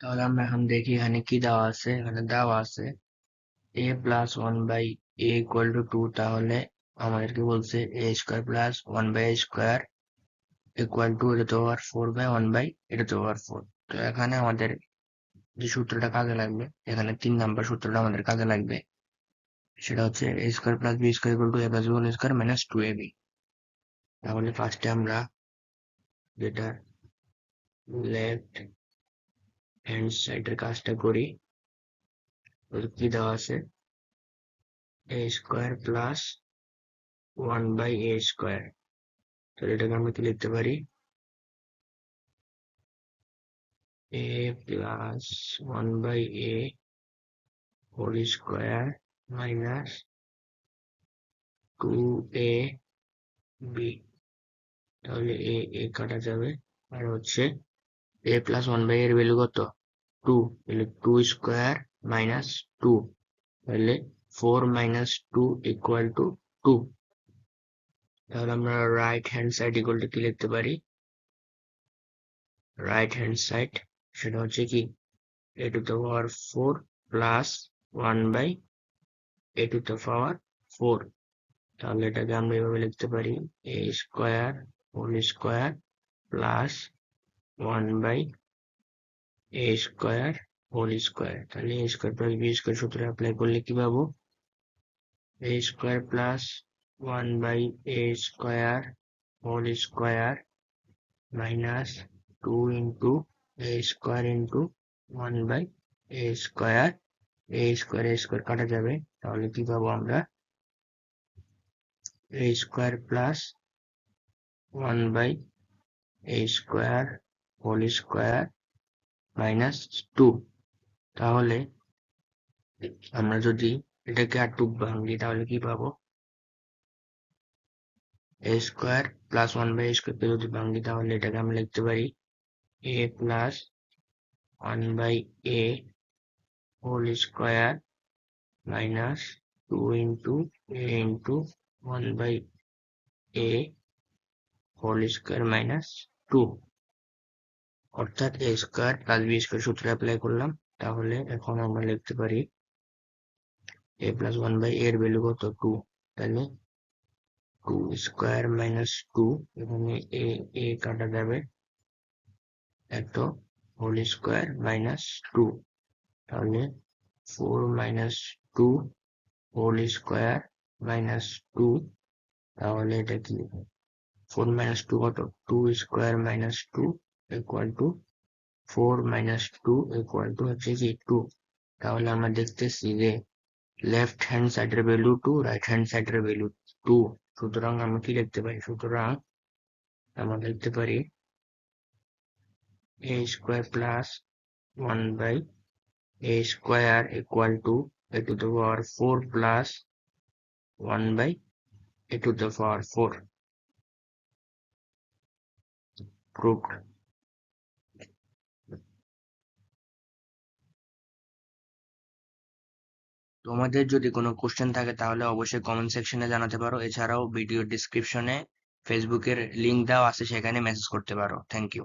তাহলে আমরা এখন দেখি এখানে কি দেওয়া আছে এখানে দেওয়া আছে a plus one by a equal to two তাহলে আমাদেরকে বলছে a square plus one by a square equal to এটা তো over four by one by এটা তো ওভার ফোর তো এখানে আমাদের যে সূত্রটা কাজে লাগবে এখানে তিন নাম্বার সূত্রটা আমাদের কাজে লাগবে সেটা হচ্ছে a square plus b square equal to a plus b whole square minus two a b তাহলে ফার্স্টে আমরা যেটা লেফট হ্যান্ড সাইডের কাজটা করি। কি দেওয়া আছে? A square plus one by a square তাহলে এটাকে আমরা কি লিখতে পারি? A plus one by a whole square minus two a b তাহলে এ এ কাটা যাবে। আর হচ্ছে এ প্লাস ওয়ান বাই এর ভ্যালু কত? টু তাহলে টু স্কোয়ার মাইনাস টু তাহলে four minus two equal to two তাহলে আমরা right hand side equal to কি লিখতে পারি? রাইট হ্যান্ড সাইড সেটা হচ্ছে কি? A to the power four plus one by a to the power four তাহলে এটাকে আমরা এভাবে লিখতে পারি a square whole square plus one by a square whole square তাহলে a square plus b square সূত্র অ্যাপ্লাই করলে কি পাবো? A square plus one by a square whole square minus two into a square into one by a square a square a square কাটা যাবে। তাহলে কি পাবো আমরা? A square plus one by a square whole square minus two তাহলে আমরা যদি এটাকে আর টু ভাঙি, তাহলে কি পাবো? A square plus one by স্কোয়ারকে যদি ভাঙি, তাহলে এটাকে আমরা লিখতে পারি a plus one by a whole square minus two into a into one by a whole square minus two অর্থাৎ a square plus b square সূত্র অ্যাপ্লাই করলাম, তাহলে এখন আমরা লিখতে পারি এ প্লাস ওয়ান বাই এর ভ্যালু কত? টু তাহলে টু স্কোয়ার মাইনাস টু এখানে এ এ কাটা যাবে এত হোল স্কোয়ার মাইনাস টু তাহলে four minus two whole square minus two তাহলে এটা কি? ফোর মাইনাস টু কত? Two square minus two equal to four minus two equal to হচ্ছে কি টু তাহলে আমরা দেখতেছি যে লেফট হ্যান্ড সাইডের ভ্যালু টু রাইট হ্যান্ড সাইডের ভ্যালু টু সুতরাং আমরা কি লিখতে পারি সুতরাং আমরা লিখতে পারি a square plus one by a square equal to a to the power four plus one by a to the power four proved. তোমাদের যদি কোনো কোশ্চেন থাকে, তাহলে অবশ্যই কমেন্ট সেকশনে জানাতে পারো। এছাড়াও ভিডিও ডিসক্রিপশনে ফেসবুকের লিঙ্ক দেওয়া আছে, সেখানে মেসেজ করতে পারো। Thank you